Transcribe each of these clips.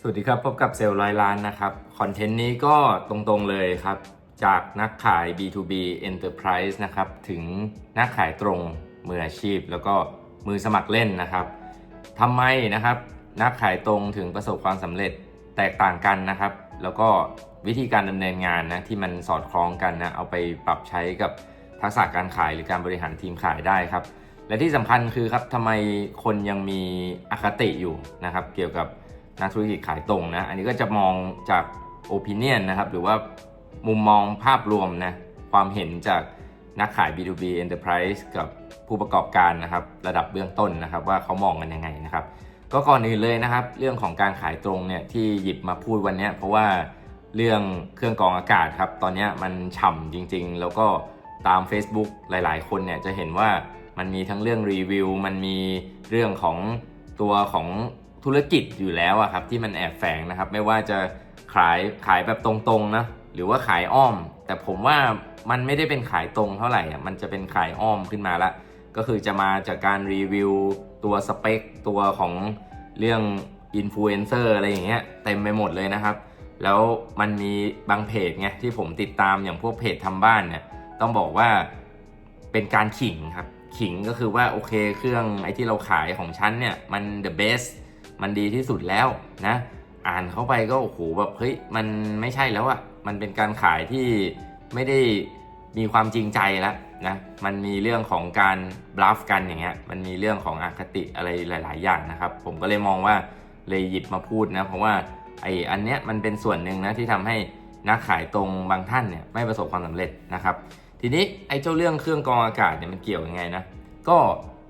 สวัสดีครับ พบกับเซลล์ร้อยล้านนะครับ คอนเทนต์นี้ก็ตรงๆเลยครับ จากนักขาย B2B Enterprise นะครับ ถึงนักขายตรงมืออาชีพ แล้วก็มือสมัครเล่นนะครับทำไมนะครับ นักขายตรงถึงประสบความสำเร็จแตกต่างกันนะครับ แล้วก็วิธีการดำเนินงานนะที่มันสอดคล้องกันนะเอาไปปรับใช้กับทักษะการขายหรือการบริหารทีมขายได้ครับ และที่สำคัญคือครับทำไมคนยังมีอคติอยู่นะครับ เกี่ยวกับ นักธุรกิจขายตรงนะ อันนี้ก็จะมองจาก opinion นนะครับ หรือว่ามุมมองภาพรวมนะ ความเห็นจากนักขาย B2B Enterprise กับผู้ประกอบการนะครับ ระดับเบื้องต้นนะครับ ว่าเขามองกันยังไงนะครับ ก็ก่อนอื่นเลยนะครับ เรื่องของการขายตรงเนี่ยที่หยิบมาพูดวันนี้เพราะว่าเรื่องเครื่องกรองอากาศครับ ตอนนี้มันฉ่ำจริง ๆ แล้วก็ตาม Facebook หลาย ๆ คนเนี่ยจะเห็นว่ามันมีทั้งเรื่องรีวิว มันมีเรื่องของตัวของ ธุรกิจอยู่แล้วอะครับที่มันแอบแฝงนะครับ ไม่ว่าจะขายขายแบบตรงๆนะหรือว่าขายอ้อม แต่ผมว่ามันไม่ได้เป็นขายตรงเท่าไหร่อะมันจะเป็นขายอ้อมขึ้นมาละก็คือจะมาจากการรีวิวตัวสเปคตัวของเรื่องอินฟลูเอนเซอร์อะไรอย่างเงี้ยเต็มไปหมดเลยนะครับ แล้วมันมีบางเพจไงที่ผมติดตามอย่างพวกเพจทำบ้านเนี่ยต้องบอกว่าเป็นการขิงครับ ขิงก็คือว่าโอเคเครื่องไอที่เราขายของฉันเนี่ยมัน the best มันดีที่สุดแล้วนะ อ่านเข้าไปก็โอ้โหแบบเฮ้ยมันไม่ใช่แล้วอะมันเป็นการขายที่ไม่ได้มีความจริงใจแล้วนะ มันมีเรื่องของการบลัฟกันอย่างเงี้ย มันมีเรื่องของอคติอะไรหลาย ๆ อย่างนะครับ ผมก็เลยมองว่าเลยหยิบมาพูดนะ เพราะว่าไอ้อันเนี้ยมันเป็นส่วนหนึ่งนะที่ทำให้นักขายตรงบางท่านเนี่ยไม่ประสบความสำเร็จนะครับ ทีนี้ไอ้เจ้าเรื่องเครื่องกรองอากาศเนี่ยมันเกี่ยวยังไงนะ ก็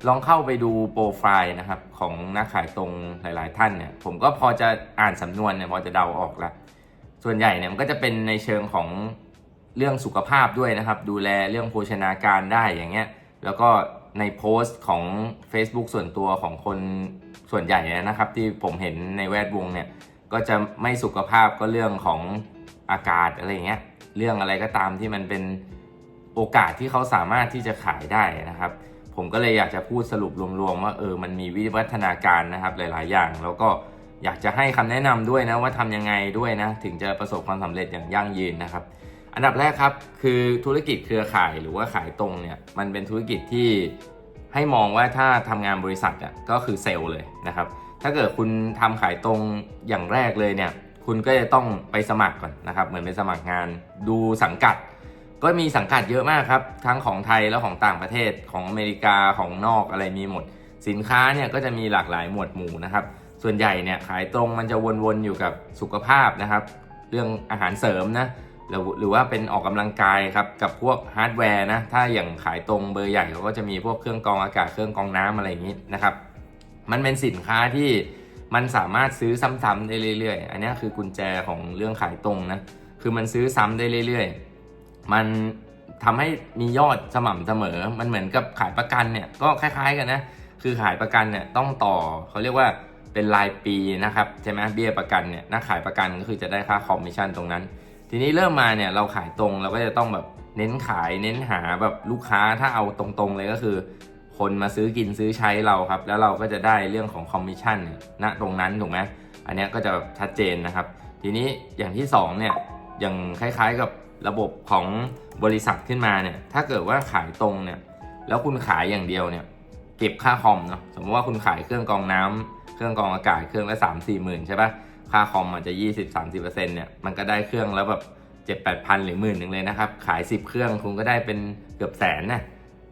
ลองเข้าไปดูโปรไฟล์นะครับของนักขายตรงหลาย ๆ ท่านเนี่ยผมก็พอจะอ่านสำนวนเนี่ยพอจะเดาออกล้วส่วนใหญ่เนี่ยมันก็จะเป็นในเชิงของเรื่องสุขภาพด้วยนะครับ ดูแลเรื่องโภชนาการได้อย่างเงี้ยแล้วก็ในโพสต์ของ Facebook ส่วนตัวของคนส่วนใหญ่นะครับ ที่ผมเห็นในแวดวงเนี่ยก็จะไม่สุขภาพก็เรื่องของอากาศอะไรเงี้ยเรื่องอะไรก็ตามที่มันเป็นโอกาสที่เขาสามารถที่จะขายได้นะครับ ผมก็เลยอยากจะพูดสรุปรวมๆว่าเออมันมีวิวัฒนาการนะครับหลาย ๆ อย่าง แล้วก็อยากจะให้คำแนะนำด้วยนะว่าทำยังไงด้วยนะถึงจะประสบความสำเร็จอย่างยั่งยืนนะครับ อันดับแรกครับคือธุรกิจเครือข่ายหรือว่าขายตรงเนี่ยมันเป็นธุรกิจที่ให้มองว่าถ้าทำงานบริษัทอะก็คือเซลล์เลยนะครับ ถ้าเกิดคุณทำขายตรงอย่างแรกเลยเนี่ยคุณก็จะต้องไปสมัครก่อนนะครับ เหมือนไปสมัครงานดูสังกัด ก็มีสังกัดเยอะมากครับ ทั้งของไทยแล้วของต่างประเทศของอเมริกาของนอกอะไรมีหมด สินค้าเนี่ยก็จะมีหลากหลายหมวดหมู่นะครับ ส่วนใหญ่เนี่ยขายตรงมันจะวนๆอยู่กับสุขภาพนะครับ เรื่องอาหารเสริมนะหรือว่าเป็นออกกำลังกายครับกับพวกฮาร์ดแวร์นะถ้าอย่างขายตรงเบอร์ใหญ่เขาก็จะมีพวกเครื่องกรองอากาศเครื่องกรองน้ำอะไรอย่างนี้นะครับ มันเป็นสินค้าที่มันสามารถซื้อซ้ำๆได้เรื่อยๆ อันนี้คือกุญแจของเรื่องขายตรงนะคือมันซื้อซ้ำได้เรื่อยๆ มันทำให้มียอดสม่ำเสมอ มันเหมือนกับขายประกันเนี่ยก็คล้าย ๆ กันนะ คือขายประกันเนี่ยต้องต่อเขาเรียกว่าเป็นรายปีนะครับใช่ไหมเบี้ยประกันเนี่ยนักขายประกันก็คือจะได้ค่าคอมมิชชั่นตรงนั้น ทีนี้เริ่มมาเนี่ยเราขายตรงเราก็จะต้องแบบเน้นขายเน้นหาแบบลูกค้าถ้าเอาตรงๆเลยก็คือ คนมาซื้อกินซื้อใช้เราครับ แล้วเราก็จะได้เรื่องของคอมมิชชั่นณตรงนั้นถูกไหมอันนี้ก็จะแบบชัดเจนนะครับ ทีนี้อย่างที่สองเนี่ยอย่างคล้ายๆกับ ระบบของบริษัทขึ้นมาเนี่ย ถ้าเกิดว่าขายตรงเนี่ย แล้วคุณขายอย่างเดียวเนี่ย เก็บค่าคอมเนาะ สมมติว่าคุณขายเครื่องกรองน้ำเครื่องกรองอากาศ เครื่องละ3 4หมื่นใช่ปะค่าคอมอาจจะ20-30%เนี่ย มันก็ได้เครื่องแล้วแบบเจ็ดแปดพันหรือหมื่นหนึ่งเลยนะครับ ขาย10เครื่องคุณก็ได้เป็นเกือบแสนนะ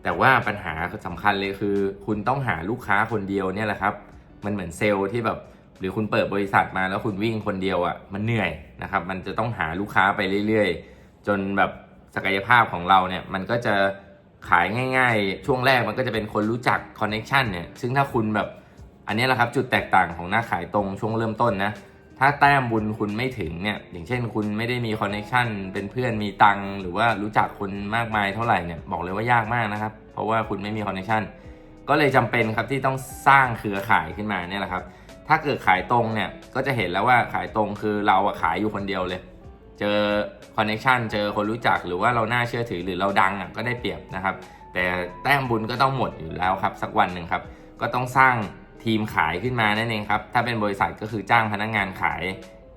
แต่ว่าปัญหาสำคัญเลยคือ คุณต้องหาลูกค้าคนเดียวเนี่ยแหละครับ มันเหมือนเซลล์ที่แบบหรือคุณเปิดบริษัทมาแล้วคุณวิ่งคนเดียวอะ่ะมันเหนื่อยนะครับ มันจะต้องหาลูกค้าไปเรื่อยๆ จนแบบศักยภาพของเราเนี่ยมันก็จะขายง่าย ๆ ช่วงแรกมันก็จะเป็นคนรู้จักคอนเน็ชันเนี่ยซึ่งถ้าคุณแบบอันนี้แหละครับจุดแตกต่างของหน้าขายตรงช่วงเริ่มต้นนะถ้าแต้มบุญคุณไม่ถึงเนี่ยอย่างเช่นคุณไม่ได้มีคอนเน็ชันเป็นเพื่อนมีตังหรือว่ารู้จักคนมากมายเท่าไหร่เนี่ยบอกเลยว่ายากมากนะครับ เพราะว่าคุณไม่มีคอนเน็ชันก็เลยจำเป็นครับที่ต้องสร้างเครือข่ายขึ้นมาเนี่ยแหละครับ ถ้าเกิดขายตรงเนี่ยก็จะเห็นแล้วว่าขายตรงคือเราอะขายอยู่คนเดียวเลย เจอคอนเน็ชันเจอคนรู้จักหรือว่าเราน่าเชื่อถือหรือเราดังก็ได้เปรียบนะครับ แต่แต้มบุญก็ต้องหมดอยู่แล้วครับ สักวันหนึ่งครับ ก็ต้องสร้างทีมขายขึ้นมานั่นเองครับ ถ้าเป็นบริษัทก็คือจ้างพนักงงานขาย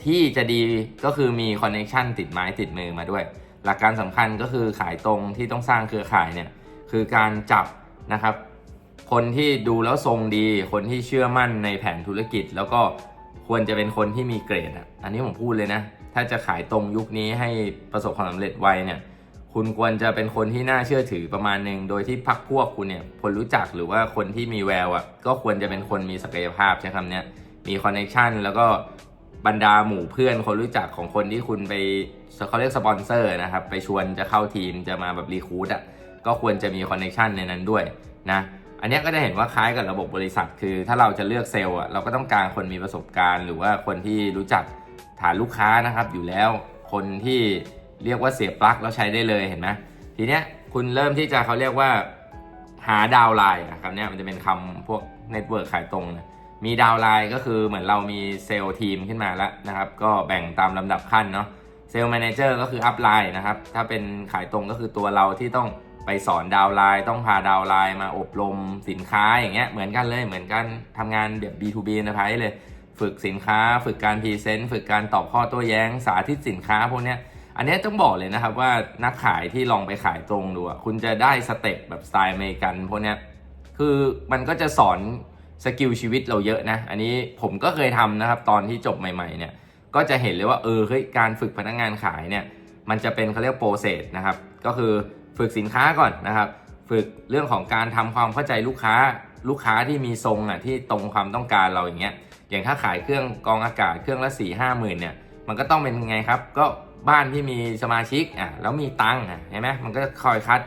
ที่จะดีก็คือมีคอนเน c t ชันติดไม้ติดมือมาด้วย หลักการสำคัญก็คือขายตรงที่ต้องสร้างเครือข่ายเนี่ยคือการจับนะครับ คนที่ดูแล้วทรงดี คนที่เชื่อมั่นในแผนธุรกิจ แล้วก็ควรจะเป็นคนที่มีเกรดอะอันนี้ผมพูดเลยนะ ถ้าจะขายตรงยุคนี้ให้ประสบความสำเร็จไวเนี่ยคุณควรจะเป็นคนที่น่าเชื่อถือประมาณหนึ่งโดยที่พักพวกคุณเนี่ยคนรู้จักหรือว่าคนที่มีแววอะก็ควรจะเป็นคนมีศักยภาพใช้คำนี้มีคอนเน c t ชันแล้วก็บรรดาหมู่เพื่อนคนรู้จักของคนที่คุณไปเขาเรียกสปอนเซอร์นะครับไปชวนจะเข้าทีมจะมาแบบรีคูดอะก็ควรจะมีคอนเน c t ชันในนั้นด้วยนะอันนี้ก็จะเห็นว่าคล้ายกับระบบบริษัท คือ ถ้าเราจะเลือกเซลล์อะเราก็ต้องการคนมีประสบการณ์ หรือว่าคนที่รู้จัก ฐานลูกค้านะครับอยู่แล้วคนที่เรียกว่าเสียบปลั๊กแล้วใช้ได้เลยเห็นไหมทีเนี้ยคุณเริ่มที่จะเขาเรียกว่าหาดาวไลน์อะคำเนี้ยมันจะเป็นคำพวกเน็ตเวิร์กขายตรงนะมีดาวไลน์ก็คือเหมือนเรามีเซลล์ทีมขึ้นมาแล้วนะครับ ก็แบ่งตามลำดับขั้นเนาะเซลล์แมเนเจอร์ก็คืออัพไลน์นะครับ ถ้าเป็นขายตรงก็คือตัวเราที่ต้องไปสอนดาวไลน์ต้องพาดาวไลน์มาอบรมสินค้าอย่างเงี้ยเหมือนกันเลยเหมือนกันทำงานแบบ B2B นะพายเลย ฝึกสินค้า ฝึกการพรีเซนต์ ฝึกการตอบข้อโต้แย้ง สาธิตสินค้าพวกนี้อันนี้ต้องบอกเลยนะครับว่านักขายที่ลองไปขายตรงดูอะคุณจะได้สเต็ปแบบสไตล์อเมริกันพวกนี้คือมันก็จะสอนสกิลชีวิตเราเยอะนะ อันนี้ผมก็เคยทำนะครับตอนที่จบใหม่ ๆเนี่ย ก็จะเห็นเลยว่าเออเฮ้ยการฝึกพนักงานขายเนี่ย มันจะเป็นเขาเรียกโปรเซสนะครับ ก็คือฝึกสินค้าก่อนนะครับ ฝึกเรื่องของการทำความเข้าใจลูกค้า ลูกค้าที่มีทรงอะที่ตรงความต้องการเราอย่างเงี้ย อย่างถ้าขายเครื่องกองอากาศเครื่องละสี่ห้าหมื่นเนี่ยมันก็ต้องเป็นไงครับ ก็บ้านที่มีสมาชิกอะแล้วมีตังค์อะเห็นไหมมันก็คอยคัด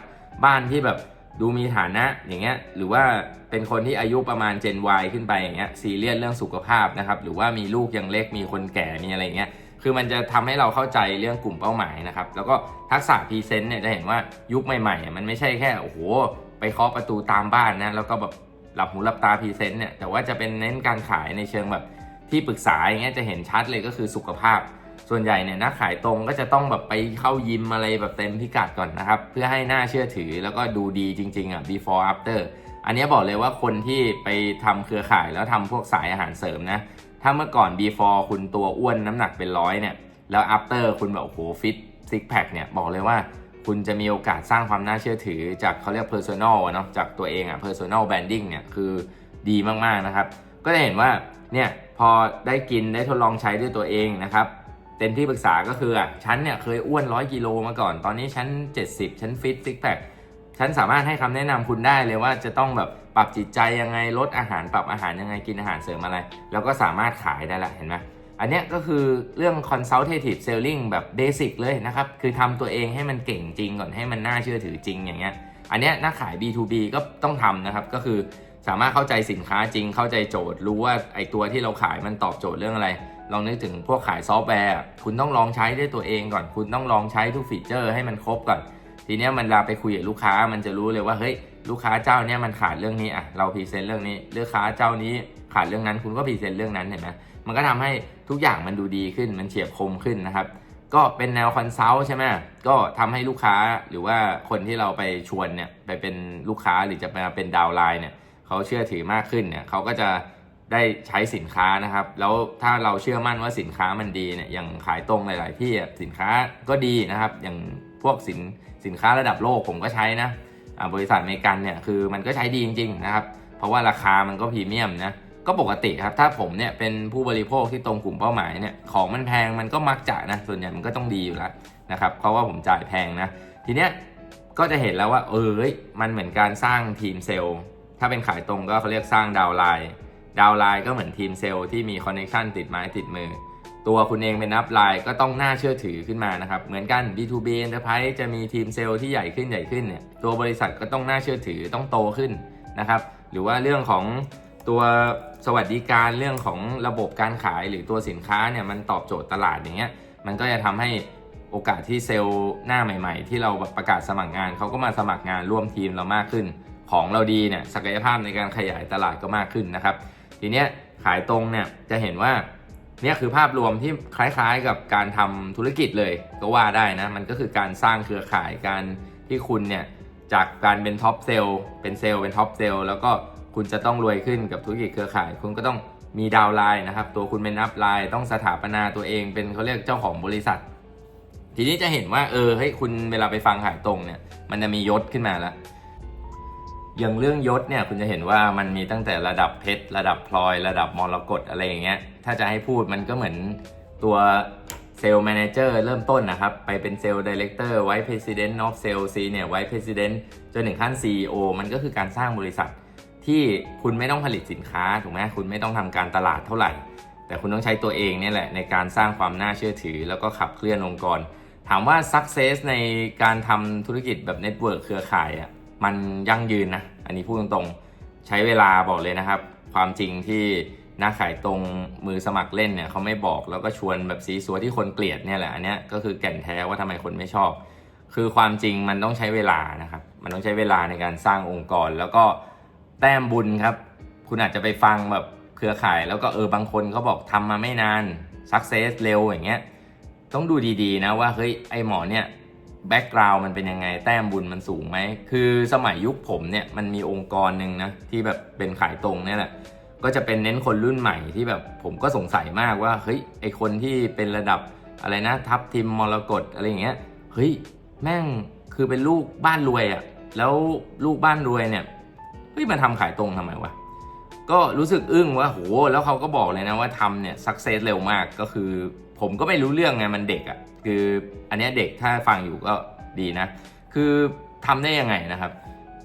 บ้านที่แบบดูมีฐานะอย่างเงี้ยหรือว่าเป็นคนที่อายุประมาณ Gen Y ขึ้นไปอย่างเงี้ยซีเรียสเรื่องสุขภาพนะครับหรือว่ามีลูกยังเล็กมีคนแก่มีอะไรเงี้ยคือมันจะทำให้เราเข้าใจเรื่องกลุ่มเป้าหมายนะครับแล้วก็ทักษะพรีเซนต์เนี่ยจะเห็นว่ายุคใหม่ๆ มันไม่ใช่แค่โอ้โหไปเคาะประตูตามบ้านนะแล้วก็แบบ หลับหูหลับตาพรีเซนต์เนี่ยแต่ว่าจะเป็นเน้นการขายในเชิงแบบที่ปรึกษาอย่างเงี้ยจะเห็นชัดเลยก็คือสุขภาพ ส่วนใหญ่เนี่ยนักขายตรงก็จะต้องแบบไปเข้ายิมอะไรแบบเต็มพิกัดก่อนนะครับ เพื่อให้หน่าเชื่อถือแล้วก็ดูดีจริงๆอะ before after อันนี้บอกเลยว่าคนที่ไปทำเครือข่ายแล้วทำพวกสายอาหารเสริมนะ ถ้าเมื่อก่อน before คุณตัวอ้วนน้ำหนักเป็นร้อยเนี่ย แล้ว after คุณแบบโอ้โหฟิตซิกแพคเนี่ยบอกเลยว่า คุณจะมีโอกาสสร้างความน่าเชื่อถือจากเขาเรียก personal เนาะจากตัวเองอะ personal branding เนี่ยคือดีมากๆนะครับ ก็จะเห็นว่าเนี่ยพอได้กินได้ทดลองใช้ด้วยตัวเองนะครับเต็มที่ปรึกษาก็คืออะฉันเนี่ยเคยอ้วนร้อยกิโลมาก่อน ตอนนี้ฉัน 70 ฉันฟิตซิกแพคฉันสามารถให้คำแนะนำคุณได้เลยว่าจะต้องแบบปรับจิตใจยังไงลดอาหารปรับอาหารยังไงกินอาหารเสริมอะไร แล้วก็สามารถขายได้ละเห็นไหม อันนี้ก็คือเรื่อง consultative selling แบบเบสิกเลยนะครับ คือทำตัวเองให้มันเก่งจริงก่อนให้มันน่าเชื่อถือจริงอย่างเงี้ย อันนี้นักขาย B2B ก็ต้องทำนะครับ ก็คือสามารถเข้าใจสินค้าจริง เข้าใจโจทย์ รู้ว่าไอตัวที่เราขายมันตอบโจทย์เรื่องอะไร ลองนึกถึงพวกขายซอฟต์แวร์ คุณต้องลองใช้ด้วยตัวเองก่อน คุณต้องลองใช้ทุกฟีเจอร์ให้มันครบก่อน ทีเนี้ยมันลาไปคุยกับลูกค้า มันจะรู้เลยว่า เฮ้ย ลูกค้าเจ้าเนี้ยมันขาดเรื่องนี้อะ เราพรีเซนต์เรื่องนี้ ลูกค้าเจ้านี้ขาดเรื่องนั้น คุณก็พรีเซนต์เรื่องนั้นเห็นไหมมันก็ทำให้ ทุกอย่างมันดูดีขึ้นมันเฉียบคมขึ้นนะครับ ก็เป็นแนวคอนซัลท์ใช่ไหมก็ทำให้ลูกค้าหรือว่าคนที่เราไปชวนเนี่ยไปเป็นลูกค้าหรือจะมาเป็นดาวไลน์เนี่ยเขาเชื่อถือมากขึ้นเนี่ยเขาก็จะได้ใช้สินค้านะครับ แล้วถ้าเราเชื่อมั่นว่าสินค้ามันดีเนี่ยอย่างขายตรงหลาย ๆ ที่สินค้าก็ดีนะครับ อย่างพวกสินสินค้าระดับโลกผมก็ใช้นะบริษัทอเมริกันเนี่ยคือมันก็ใช้ดีจริง ๆ นะครับ เพราะว่าราคามันก็พรีเมียมนะ ก็ปกติครับ ถ้าผมเนี่ยเป็นผู้บริโภคที่ตรงกลุ่มเป้าหมายเนี่ยของมันแพงมันก็มักจะนะส่วนใหญ่มันก็ต้องดีอยู่แล้วนะครับเพราะว่าผมจ่ายแพงนะทีเนี้ยก็จะเห็นแล้วว่าเออเฮ้ยมันเหมือนการสร้างทีมเซลล์ถ้าเป็นขายตรงก็เขาเรียกสร้างดาวไลน์ดาวไลน์ก็เหมือนทีมเซลล์ที่มีคอนเนคชันติดไม้ติดมือ ตัวคุณเองเป็นนับไลน์ก็ต้องน่าเชื่อถือขึ้นมานะครับเหมือนกัน B2B Enterprise จะมีทีมเซลล์ที่ใหญ่ขึ้นใหญ่ขึ้นเนี่ยตัวบริษัทก็ต้องน่าเชื่อถือต้องโตขึ้นนะครับหรือว่าเรื่องของ ตัวสวัสดิการเรื่องของระบบการขายหรือตัวสินค้าเนี่ยมันตอบโจทย์ตลาดอย่างเงี้ยมันก็จะทำให้โอกาสที่เซลล์หน้าใหม่ ๆ ที่เราแบบประกาศสมัครงานเขาก็มาสมัครงานร่วมทีมเรามากขึ้น ของเราดีเนี่ยศักยภาพในการขยายตลาดก็มากขึ้นนะครับ ทีเนี้ยขายตรงเนี่ยจะเห็นว่าเนี่ยคือภาพรวมที่คล้ายๆกับการทำธุรกิจเลยก็ว่าได้นะ มันก็คือการสร้างเครือข่ายการที่คุณเนี่ยจากการเป็นท็อปเซลล์เป็นเซลล์เป็นท็อปเซลล์แล้วก็ คุณจะต้องรวยขึ้นกับธุรกิจเครือข่าย คุณก็ต้องมีดาวไลน์นะครับ ตัวคุณเป็นอัพไลน์ต้องสถาปนาตัวเอง เป็นเขาเรียกเจ้าของบริษัท ทีนี้จะเห็นว่าเออเฮ้ยคุณเวลาไปฟังขายตรงเนี่ย มันจะมียศขึ้นมาแล้วอย่างเรื่องยศเนี่ยคุณจะเห็นว่ามันมีตั้งแต่ระดับเพชรระดับพลอย ระดับมรกตอะไรอย่างเงี้ยถ้าจะให้พูดมันก็เหมือนตัวเซลล์แมเนเจอร์เริ่มต้นนะครับ ไปเป็นเซลล์ดีเลกเตอร์ไว้ President of Sales เนี่ยไว้ President จนถึงขั้น CEO มันก็คือการสร้างบริษัท ที่คุณไม่ต้องผลิตสินค้าถูกไหมคุณไม่ต้องทำการตลาดเท่าไหร่ แต่คุณต้องใช้ตัวเองเนี่ยแหละในการสร้างความน่าเชื่อถือ แล้วก็ขับเคลื่อนองค์กร ถามว่า success ในการทำธุรกิจแบบเน็ตเวิร์กเครือข่ายอะมันยั่งยืนนะ อันนี้พูดตรงๆ ใช้เวลาบอกเลยนะครับ ความจริงที่นักขายตรงมือสมัครเล่นเนี่ยเขาไม่บอกแล้วก็ชวนแบบซีซัวที่คนเกลียดเนี่ยแหละอันเนี้ยก็คือแก่นแท้ว่าทำไมคนไม่ชอบ คือความจริงมันต้องใช้เวลานะครับ มันต้องใช้เวลาในการสร้างองค์กรแล้วก็ แต้มบุญครับ คุณอาจจะไปฟังแบบเครือข่าย แล้วก็เออบางคนเขาบอกทำมาไม่นาน success เร็วอย่างเงี้ยต้องดูดีๆนะว่าเฮ้ยไอหมอเนี่ยแบ็กกราวมันเป็นยังไงแต้มบุญมันสูงไหม คือสมัยยุคผมเนี่ยมันมีองค์กรหนึ่งนะที่แบบเป็นขายตรงเนี่ยแหละก็จะเป็นเน้นคนรุ่นใหม่ที่แบบผมก็สงสัยมากว่าเฮ้ยไอคนที่เป็นระดับอะไรนะทัพทีมมรกตอะไรอย่างเงี้ยเฮ้ยแม่งคือเป็นลูกบ้านรวยอะ่ะแล้วลูกบ้านรวยเนี่ย เฮ้ยมาทำขายตรงทำไมวะก็รู้สึกอึ้งว่าโหแล้วเขาก็บอกเลยนะว่าทำเนี่ยสักเซสเร็วมากก็คือ ผมก็ไม่รู้เรื่องไงมันเด็กอะ่ะคืออันนี้เด็กถ้าฟังอยู่ก็ดีนะ คือทำได้ยังไงนะครับ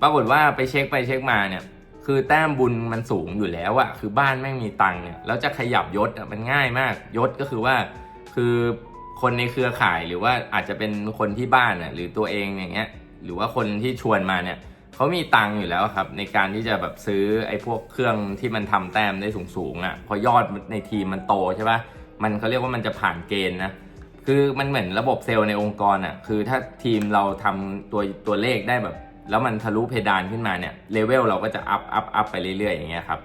ปรากฏว่าไปเช็คไปเช็คมาเนี่ยคือแต้มบุญมันสูงอยู่แล้วอะคือบ้านไม่มีตังค์เนี่ยแล้วจะขยับยศมันง่ายมากยศก็คือว่า คือคนในเครือข่ายหรือว่าอาจจะเป็นคนที่บ้านอะหรือตัวเองอย่างเงี้ยหรือว่าคนที่ชวนมาเนี่ย เขามีตังค์อยู่แล้วครับ ในการที่จะแบบซื้อไอ้พวกเครื่องที่มันทำแต้มได้สูงๆอะ่ะพอยอดในทีมมันโตใช่ปะมันเขาเรียกว่ามันจะผ่านเกณฑ์นะคือมันเหมือนระบบเซลล์ในองค์กรอะ่ะคือถ้าทีมเราทำตัวตัวเลขได้แบบ แล้วมันทะลุเพดานขึ้นมาเนี่ยเลเวลเราก็จะอัพอัพอัพไปเรื่อยๆอย่างเงี้ยครับ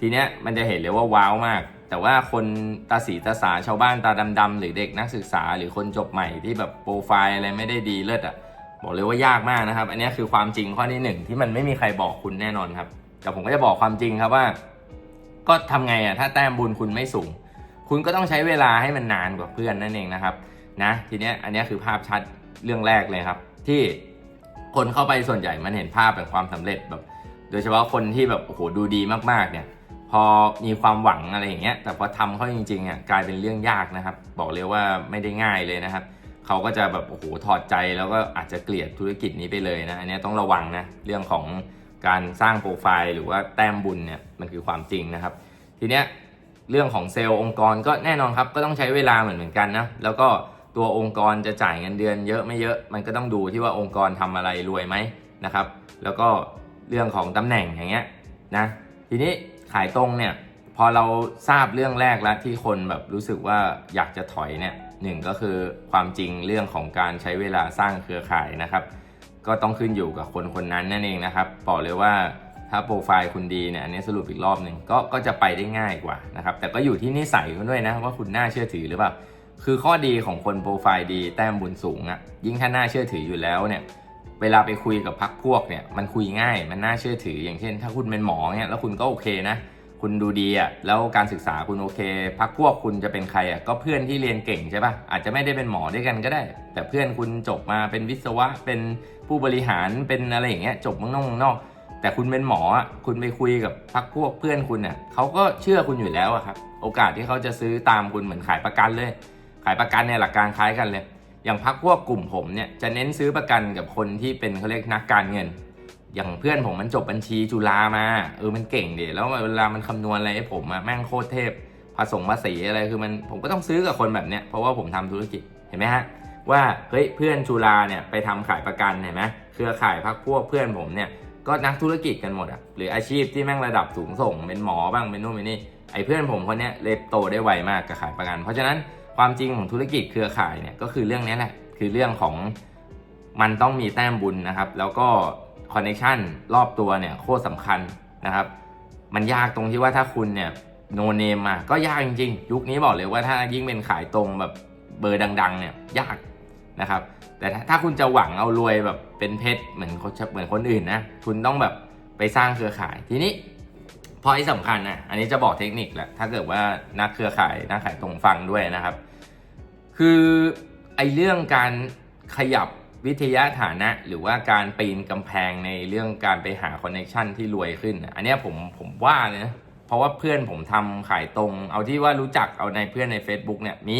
ทีเนี้ยมันจะเห็นเลยว่าว้าวมาก แต่ว่าคนตาสีตาสาชาวบ้านตาดำๆหรือเด็กนักศึกษา หรือคนจบใหม่ที่แบบโปรไฟล์อะไรไม่ได้ดีเลิศอะ บอกเลยว่ายากมากนะครับ อันนี้คือความจริงข้อที่หนึ่งที่มันไม่มีใครบอกคุณแน่นอนครับ แต่ผมก็จะบอกความจริงครับว่า ก็ทำไงอะถ้าแต้มบุญคุณไม่สูง คุณก็ต้องใช้เวลาให้มันนานกว่าเพื่อนนั่นเองนะครับนะทีเนี้ยอันนี้คือภาพชัดเรื่องแรกเลยครับ ที่คนเข้าไปส่วนใหญ่มันเห็นภาพแบบความสำเร็จแบบ โดยเฉพาะคนที่แบบโอ้โหดูดีมากๆเนี่ย พอมีความหวังอะไรอย่างเงี้ยแต่พอทำเข้าจริงๆอะกลายเป็นเรื่องยากนะครับ บอกเลยว่าไม่ได้ง่ายเลยนะครับ เขาก็จะแบบโอ้โหถอดใจแล้วก็อาจจะเกลียดธุรกิจนี้ไปเลยนะอันนี้ต้องระวังนะเรื่องของการสร้างโปรไฟล์หรือว่าแต้มบุญเนี่ยมันคือความจริงนะครับ ทีเนี้ยเรื่องของเซลล์องค์กรก็แน่นอนครับก็ต้องใช้เวลาเหมือนเหมือนกันนะแล้วก็ตัวองค์กรจะจ่ายเงินเดือนเยอะไม่เยอะมันก็ต้องดูที่ว่าองค์กรทำอะไรรวยไหมนะครับ แล้วก็เรื่องของตำแหน่งอย่างเงี้ยนะทีนี้ขายตรงเนี่ยพอเราทราบเรื่องแรกแล้วที่คนแบบรู้สึกว่าอยากจะถอยเนี่ย หนึ่งก็คือความจริงเรื่องของการใช้เวลาสร้างเครือข่ายนะครับ ก็ต้องขึ้นอยู่กับคนคนนั้นนั่นเองนะครับบอกเลยว่าถ้าโปรไฟล์คุณดีเนี่ยอันนี้สรุปอีกรอบหนึ่งก็ก็จะไปได้ง่ายกว่านะครับแต่ก็อยู่ที่นิสัยคุณด้วยนะว่าคุณน่าเชื่อถือหรือเปล่าคือข้อดีของคนโปรไฟล์ดีแต้มบุญสูงอะ่ะยิ่งถ้าน่าเชื่อถืออยู่แล้วเนี่ยเวลาไปคุยกับพักพวกเนี่ยมันคุยง่ายมันน่าเชื่อถืออย่างเช่น ถ้าคุณเป็นหมอเนี่ยแล้วคุณก็โอเคนะ คุณดูดีอะ่ะแล้วการศึกษาคุณโอเคพักพวกคุณจะเป็นใครอะ่ะก็เพื่อนที่เรียนเก่งใช่ปะ่ะอาจจะไม่ได้เป็นหมอด้วยกันก็ได้ แต่เพื่อนคุณจบมาเป็นวิศวะเป็นผู้บริหารเป็นอะไรอย่างเงี้ยจบเมืองนอกเมืองนอก แต่คุณเป็นหมออะคุณไปคุยกับพักพวกเพื่อนคุณเนี่ยเขาก็เชื่อคุณอยู่แล้วอะครับโอกาสที่เขาจะซื้อตามคุณเหมือนขายประกันเลย ขายประกันเนี่ยหลักการคล้ายกันเลย อย่างพักพวกกลุ่มผมเนี่ยจะเน้นซื้อประกันกับคนที่เป็นเขาเรียกนักการเงิน อย่างเพื่อนผมมันจบบัญชีจุฬามา เออมันเก่งดีแล้วเวลามันคำนวณอะไรให้ผมอะแม่งโคตรเทพผสมภาษีอะไรคือมันผมก็ต้องซื้อกับคนแบบเนี้ยเพราะว่าผมทำธุรกิจเห็นไหมฮะว่าเฮ้ยเพื่อนจุฬาเนี่ยไปทำขายประกันเห็นไหมเครือข่ายพักพวกเพื่อนผมเนี่ยก็นักธุรกิจกันหมดอะหรืออาชีพที่แม่งระดับสูงส่งเป็นหมอบ้างเป็นนู่นเป็นนี่ไอ้เพื่อนผมคนเนี้ยเลยโตได้ไวมากกับขายประกัน เพราะฉะนั้นความจริงของธุรกิจเครือข่ายเนี่ยก็คือเรื่องนี้แหละคือเรื่องของมันต้องมีแต้มบุญนะครับ แล้วก็ คอนเนคชันรอบตัวเนี่ยโคตรสำคัญนะครับ มันยากตรงที่ว่าถ้าคุณเนี่ยโนเนมมาก็ยากจริงๆ ยุคนี้บอกเลยว่าถ้ายิ่งเป็นขายตรงแบบเบอร์ดัง ๆ เนี่ยยากนะครับ แต่ถ้าคุณจะหวังเอารวยแบบเป็นเพชรเหมือนคนเหมือนคนอื่นนะ คุณต้องแบบไปสร้างเครือข่ายทีนี้พอยสำคัญนะอันนี้จะบอกเทคนิคแหละถ้าเกิดว่านักเครือข่ายนักขายตรงฟังด้วยนะครับ คือไอเรื่องการขยับ วิทยาฐานะหรือว่าการปีนกำแพงในเรื่องการไปหาคอนเนคชันที่รวยขึ้น อันนี้ผมผมว่าเลยนะเพราะว่าเพื่อนผมทำขายตรง เอาที่ว่ารู้จักเอาในเพื่อนใน Facebook เนี่ยมี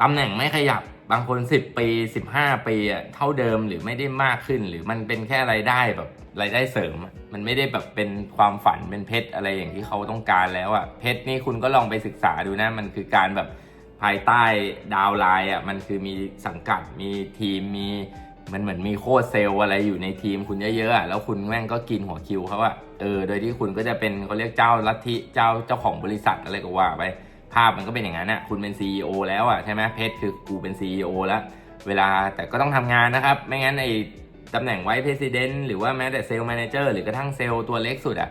ตำแหน่งไม่ขยับบางคน 10 ปี 15 ปีอะเท่าเดิมหรือไม่ได้มากขึ้น หรือมันเป็นแค่รายได้แบบรายได้เสริม มันไม่ได้แบบเป็นความฝันเป็นเพชรอะไรอย่างที่เขาต้องการแล้วอะเพชรนี่คุณก็ลองไปศึกษาดูนะ มันคือการแบบ ภายใต้ดาวไลน์อะมันคือมีสังกัดมีทีมมีมันเหมือนมีโค้ชเซลอะไรอยู่ในทีมคุณเยอะๆอะแล้วคุณแม่งก็กินหัวคิวเขาอะเออโดยที่คุณก็จะเป็นเขาเรียกเจ้าลัทธิเจ้าเจ้าของบริษัทอะไรก็ว่าไปภาพมันก็เป็นอย่างนั้นนะคุณเป็น CEO แล้วอะใช่ไหมเพชรคือกูเป็น CEO แล้ว เวลาแต่ก็ต้องทำงานนะครับ ไม่งั้นไอ้ตำแหน่งไว c ์ p ร s i เดนหรือว่าแม้แต่เซลล์แมเนเจอร์หรือกระทั่งเซลล์ตัวเล็กสุดอะ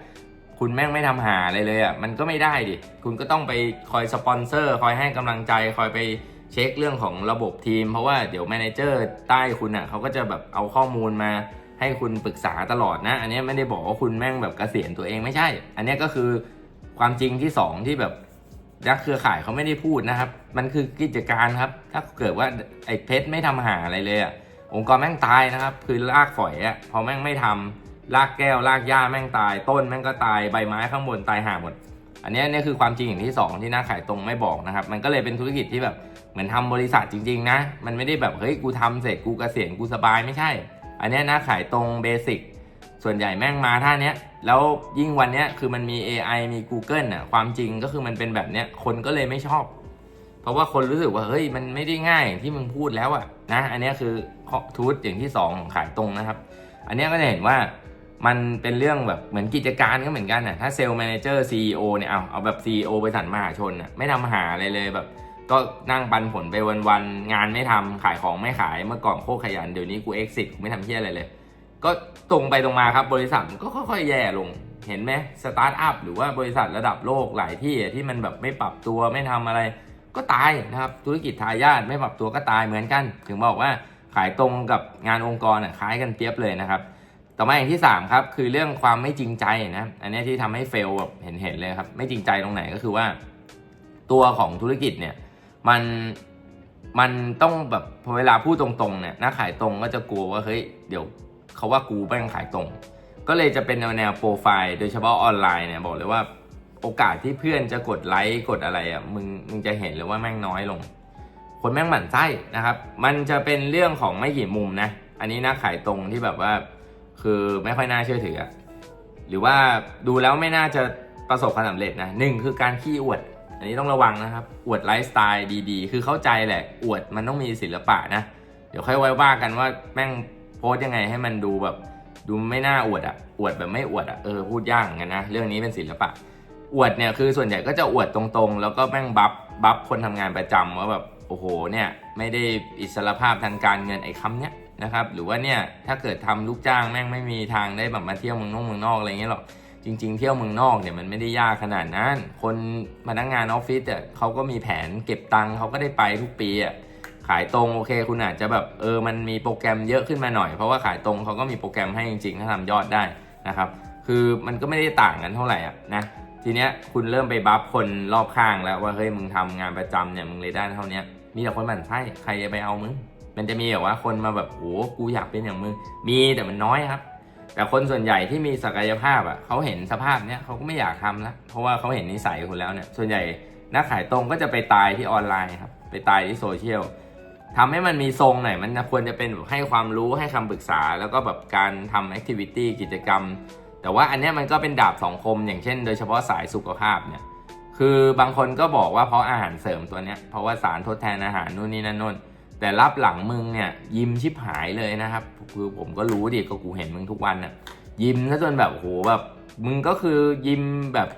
คุณแม่งไม่ทำหาอะไรเลยอะมันก็ไม่ได้ดิ คุณก็ต้องไปคอยสปอนเซอร์ คอยให้กำลังใจ คอยไปเช็คเรื่องของระบบทีม เพราะว่าเดี๋ยวแมเนเจอร์ใต้คุณอะเขาก็จะแบบเอาข้อมูลมาให้คุณปรึกษาตลอดนะ อันนี้ไม่ได้บอกว่าคุณแม่งแบบเกษียณตัวเองไม่ใช่ อันนี้ก็คือความจริงที่สองที่แบบนักเครือข่ายเขาไม่ได้พูดนะครับ มันคือกิจการครับ ถ้าเกิดว่าไอ้เพชรไม่ทำหาอะไรเลยอะองค์กรแม่งตายนะครับ คือรากฝอยอะพอแม่งไม่ทำ รากแก้วรากหญ้าแม่งตาย ต้นแม่งก็ตายใบไม้ข้างบนตายหาหมด อันนี้นี่คือความจริงอย่างที่สองที่นักขายตรงไม่บอกนะครับ มันก็เลยเป็นธุรกิจที่แบบเหมือนทำบริษัทจริงๆนะ มันไม่ได้แบบเฮ้ยกูทำเสร็จกูเกษียณกูสบายไม่ใช่ อันนี้นักขายตรงเบสิกส่วนใหญ่แม่งมาท่าเนี้ยแล้วยิ่งวันเนี้ยคือมันมี AI มี Google น่ะความจริงก็คือมันเป็นแบบเนี้ยคนก็เลยไม่ชอบ เพราะว่าคนรู้สึกว่าเฮ้ยมันไม่ได้ง่ายอย่างที่มึงพูดแล้วอะนะอันนี้คือทูตอย่างที่สองของขายตรงนะครับ อันนี้ก็จะเห็นว่า มันเป็นเรื่องแบบเหมือนกิจการก็เหมือนกันน่ะถ้าเซลล์แมเนเจอร์ซีอเนี่ยเอาเอาแบบ CEO บริษัทมหาชนน่ะไม่ทำหาอะไรเลยแบบ ก็นั่งปันผลไปวันๆงานไม่ทำขายของไม่ขายเมื่อก่อนโคตรขยันเดี๋ยวนี้กูเอ็กซิสกูไม่ทำเที่ยอะไรเลย ก็ตรงไปตรงมาครับบริษัทก็ค่อยๆแย่ลงเห็นไหมสตาร์ทอัพหรือว่าบริษัทระดับโลกหลายที่ที่มันแบบไม่ปรับตัวไม่ทำอะไร ก็ตายนะครับธุรกิจทายาทไม่ปรับตัวก็ตายเหมือนกัน ถึงบอกว่าขายตรงกับงานองค์กรอะคล้ายกันเปรียบเลยนะครับ ต่อมาอย่างที่ 3 ครับ คือเรื่องความไม่จริงใจนะอันนี้ที่ทำให้เฟลแบบเห็นเห็นเลยครับ ไม่จริงใจตรงไหนก็คือว่า ตัวของธุรกิจเนี่ยมันมันต้องแบบพอเวลาพูดตรงๆเนี่ยนักขายตรงก็จะกลัวว่าเฮ้ยเดี๋ยวเขาว่ากูแม่ขายตรง ก็เลยจะเป็นแนวแนวโปรไฟล์ โดยเฉพาะออนไลน์เนี่ยบอกเลยว่าโอกาสที่เพื่อนจะกดไลค์กดอะไรอะมึงมึงจะเห็นเลยว่าแม่งน้อยลง คนแม่งหมั่นไส้นะครับ มันจะเป็นเรื่องของไม่กี่มุมนะ อันนี้นักขายตรงที่แบบว่า คือไม่ค่อยน่าเชื่อถืออะหรือว่าดูแล้วไม่น่าจะประสบความสำเร็จนะหนึ่งคือการขี้อวด อันนี้ต้องระวังนะครับ อวดไลฟ์สไตล์ดีๆ คือเข้าใจแหละ อวดมันต้องมีศิลปะนะ เดี๋ยวค่อยไว้ว่ากันว่าแม่งโพสยังไงให้มันดูแบบ ดูไม่น่าอวดอะอวดแบบไม่อวดอะเออพูดยากเหมือนกันนะ เรื่องนี้เป็นศิลปะ อวดเนี่ยคือส่วนใหญ่ก็จะอวดตรงๆ แล้วก็แม่งบัฟบัฟคนทำงานประจำว่าแบบโอ้โหเนี่ยไม่ได้อิสรภาพทางการเงินไอ้คำเนี้ย นะครับหรือว่าเนี่ยถ้าเกิดทำลูกจ้างแม่งไม่มีทางได้แบบมาเที่ยวเมืองนอกเมืองนอกอะไรเงี้ยหรอกจริง ๆ เที่ยวเมืองนอกเนี่ยมันไม่ได้ยากขนาดนั้น คนพนักงานออฟฟิศอะเขาก็มีแผนเก็บตังค์เขาก็ได้ไปทุกปีอะขายตรงโอเค คุณอาจจะแบบเออมันมีโปรแกรมเยอะขึ้นมาหน่อย เพราะว่าขายตรงเขาก็มีโปรแกรมให้จริงๆถ้าทำยอดได้นะครับคือมันก็ไม่ได้ต่างกันเท่าไหร่อะนะทีเนี้ยคุณเริ่มไปบัฟคนรอบข้างแล้วว่าเฮ้ยมึงทำงานประจำเนี่ยมึงเลยได้เท่านี้มีแต่คนหมั่นไส้ใครจะไปเอามึง มันจะมีแบบว่าคนมาแบบโอ้กูอยากเป็นอย่างมึงมีแต่มันน้อยครับ แต่คนส่วนใหญ่ที่มีศักยภาพอะเขาเห็นสภาพเนี้ยเขาก็ไม่อยากทำแล้วเพราะว่าเขาเห็นนิสัยคุณแล้วเนี่ยส่วนใหญ่นักขายตรงก็จะไปตายที่ออนไลน์ครับไปตายที่โซเชียลทำให้มันมีทรงหน่อยมันควรจะเป็นแบบให้ความรู้ให้คำปรึกษา แล้วก็แบบการทำแอคทิวิตี้กิจกรรม แต่ว่าอันเนี้ยมันก็เป็นดาบสองคม อย่างเช่นโดยเฉพาะสายสุขภาพเนี่ยคือบางคนก็บอกว่าเพราะอาหารเสริมตัวเนี้ยเพราะว่าสารทดแทนอาหารนู่นนี่นั่นนู่น แต่รับหลังมึงเนี่ยยิ้มชิบหายเลยนะครับ คือผมก็รู้ดิก็กูเห็นมึงทุกวันน่ะยิ้มซะจนแบบโหแบบมึงก็คือยิ้มแบบ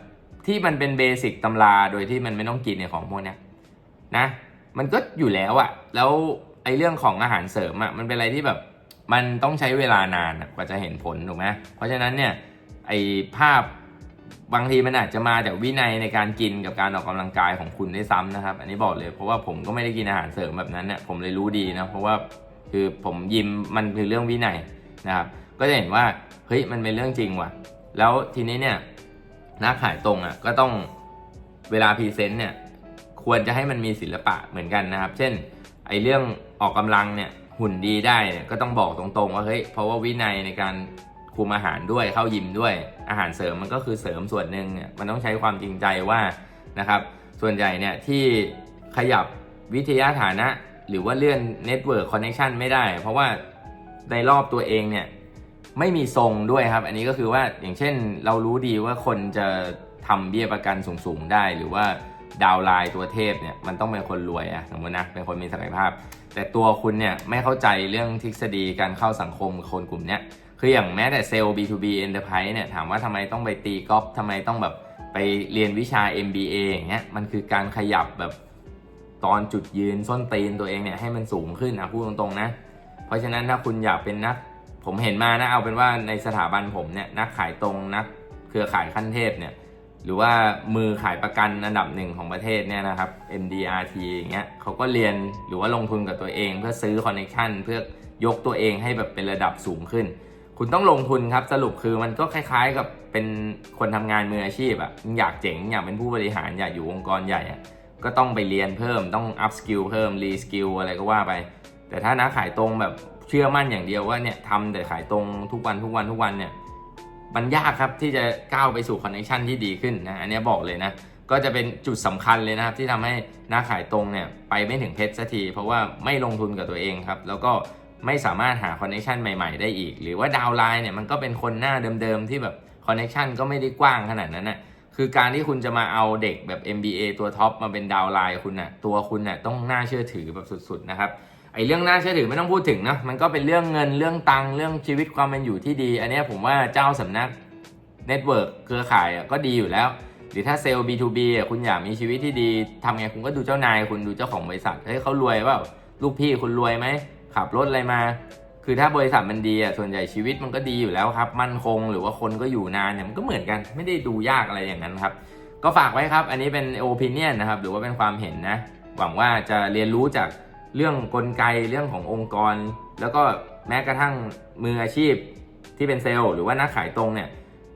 ที่มันเป็นเบสิกตำราโดยที่มันไม่ต้องกินในของพวกเนี้ยนะมันก็อยู่แล้วอะแล้วไอเรื่องของอาหารเสริมอะมันเป็นอะไรที่แบบมันต้องใช้เวลานานกว่าจะเห็นผลถูกไหมเพราะฉะนั้นเนี่ยไอภาพ บางทีมันอาจจะมาจากวินัยในการกินกับการออกกำลังกายของคุณได้ซ้ำนะครับ อันนี้บอกเลยเพราะว่าผมก็ไม่ได้กินอาหารเสริมแบบนั้นเนี่ยผมเลยรู้ดีนะเพราะว่าคือผมยิมมันคือเรื่องวินัยนะครับก็จะเห็นว่าเฮ้ยมันเป็นเรื่องจริงว่ะ แล้วทีนี้เนี่ยนักขายตรงอะก็ต้องเวลาพรีเซนต์เนี่ยควรจะให้มันมีศิลปะเหมือนกันนะครับ เช่นไอเรื่องออกกำลังเนี่ยหุ่นดีได้เนี่ยก็ต้องบอกตรงๆว่าเฮ้ยเพราะว่าวินัยในการ คุมอาหารด้วยเข้ายิมด้วย อาหารเสริมมันก็คือเสริมส่วนหนึ่งเนี่ยมันต้องใช้ความจริงใจว่านะครับ ส่วนใหญ่เนี่ยที่ขยับวิทยาฐานะ หรือว่าเลื่อนเน็ตเวิร์กคอนเน t ชันไม่ได้ เพราะว่าในรอบตัวเองเนี่ยไม่มีทรงด้วยครับ อันนี้ก็คือว่าอย่างเช่นเรารู้ดีว่าคนจะทำเบี้ยประกันสูงๆได้ หรือว่าดาวไลน์ตัวเทพเนี่ยมันต้องเป็นคนรวยอะสมมตินะเป็นคนมีศักยภาพ แต่ตัวคุณเนี่ยไม่เข้าใจเรื่องทฤษฎีการเข้าสังคมคนกลุ่มเนี้ย คืออย่างแม้แต่เซลล์ B2B Enterprise เนี่ยถามว่าทำไมต้องไปตีกอล์ฟทำไมต้องแบบไปเรียนวิชา MBA อย่างเงี้ยมันคือการขยับแบบตอนจุดยืนส้นตีนตัวเองเนี่ยให้มันสูงขึ้นอะพูดตรงๆนะ เพราะฉะนั้นถ้าคุณอยากเป็นนัก ผมเห็นมานะเอาเป็นว่าในสถาบันผมเนี่ยนักขายตรงนักเครือข่ายขั้นเทพเนี่ยหรือว่ามือขายประกันอันดับหนึ่งของประเทศเนี่ยนะครับ MDRT อย่างเงี้ยเขาก็เรียนหรือว่าลงทุนกับตัวเอง เพื่อซื้อคอนเน t ชันเพื่อยกตัวเองให้แบบเป็นระดับสูงขึ้น คุณต้องลงทุนครับสรุปคือมันก็คล้ายๆกับเป็นคนทำงานมืออาชีพอะอยากเจ๋งอยากเป็นผู้บริหารอยากอยู่องค์กรใหญ่อะก็ต้องไปเรียนเพิ่มต้อง up skill เพิ่ม re skill อะไรก็ว่าไป แต่ถ้านักขายตรงแบบเชื่อมั่นอย่างเดียวว่าเนี่ยทำแต่ขายตรงทุกวันทุกวันทุกวันเนี่ยมันยากครับที่จะก้าวไปสู่คอนเน t ชันที่ดีขึ้นนะอันนี้บอกเลยนะก็จะเป็นจุดสำคัญเลยนะครับที่ทำให้นักขายตรงเนี่ยไปไม่ถึงเพชรสักที เพราะว่าไม่ลงทุนกับตัวเองครับ แล้วก็ ไม่สามารถหาคอนเน t ชันใหม่ ๆ ได้อีก หรือว่าดาวไลน์เนี่ยมันก็เป็นคนหน้าเดิมๆ ที่แบบคอนเน t ชันก็ไม่ได้กว้างขนาดนั้นนะคือการที่คุณจะมาเอาเด็กแบบ MBA ตัวท็อปมาเป็นดาวไลน์คุณนะ่ะตัวคุณน่ะต้องน่าเชื่อถือแบบสุดๆนะครับไอ้เรื่องน่าเชื่อถือไม่ต้องพูดถึงนะมันก็เป็นเรื่องเงินเรื่องตังเรื่องชีวิตความเป็นอยู่ที่ดี อันนี้ผมว่าเจ้าสำนักเน็ตเวิร์กเครือข่ายก็ดีอยู่แล้ว หรือถ้าเซลล์ B2B อะคุณอยากมีชีวิตที่ดีทำไงคุณก็ดูเจ้านายคุณดูเจ้าของบริษัทเฮ้ยเขารวยเปล่าลูกพี่คุณรวยไหม ขับรถอะไรมา คือถ้าบริษัทมันดีอะส่วนใหญ่ชีวิตมันก็ดีอยู่แล้วครับ มั่นคงหรือว่าคนก็อยู่นานเนี่ยมันก็เหมือนกันไม่ได้ดูยากอะไรอย่างนั้นครับ ก็ฝากไว้ครับ อันนี้เป็น opinion นะครับ หรือว่าเป็นความเห็นนะ หวังว่าจะเรียนรู้จากเรื่องกลไกเรื่องขององค์กร แล้วก็แม้กระทั่งมืออาชีพที่เป็นเซลล์หรือว่านักขายตรงเนี่ย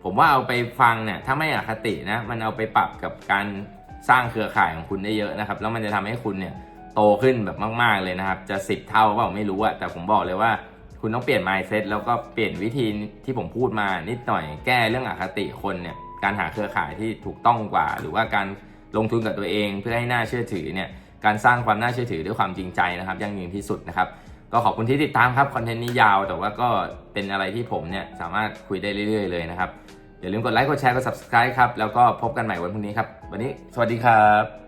ผมว่าเอาไปฟังเนี่ยถ้าไม่อคตินะมันเอาไปปรับกับการสร้างเครือข่ายของคุณได้เยอะนะครับ แล้วมันจะทำให้คุณเนี่ย โตขึ้นแบบมาก ๆเลยนะครับ จะสิบเท่าเปล่าไม่รู้อะแต่ผมบอกเลยว่า คุณต้องเปลี่ยน mindset แล้วก็เปลี่ยนวิธีที่ผมพูดมานิดหน่อยแก้เรื่องอคติคนเนี่ยการหาเครือข่ายที่ถูกต้องกว่า หรือว่าการลงทุนกับตัวเองเพื่อให้น่าเชื่อถือเนี่ยการสร้างความน่าเชื่อถือด้วยความจริงใจนะครับยั่งยืนที่สุดนะครับก็ขอบคุณที่ติดตามครับคอนเทนต์นี้ยาว แต่ว่าก็เป็นอะไรที่ผมเนี่ยสามารถคุยได้เรื่อยๆเลยนะครับอย่าลืมกดไลค์กดแชร์กด subscribe ครับแล้วก็พบกันใหม่วันพรุ่งนี้ครับวันนี้สวัสดีครับ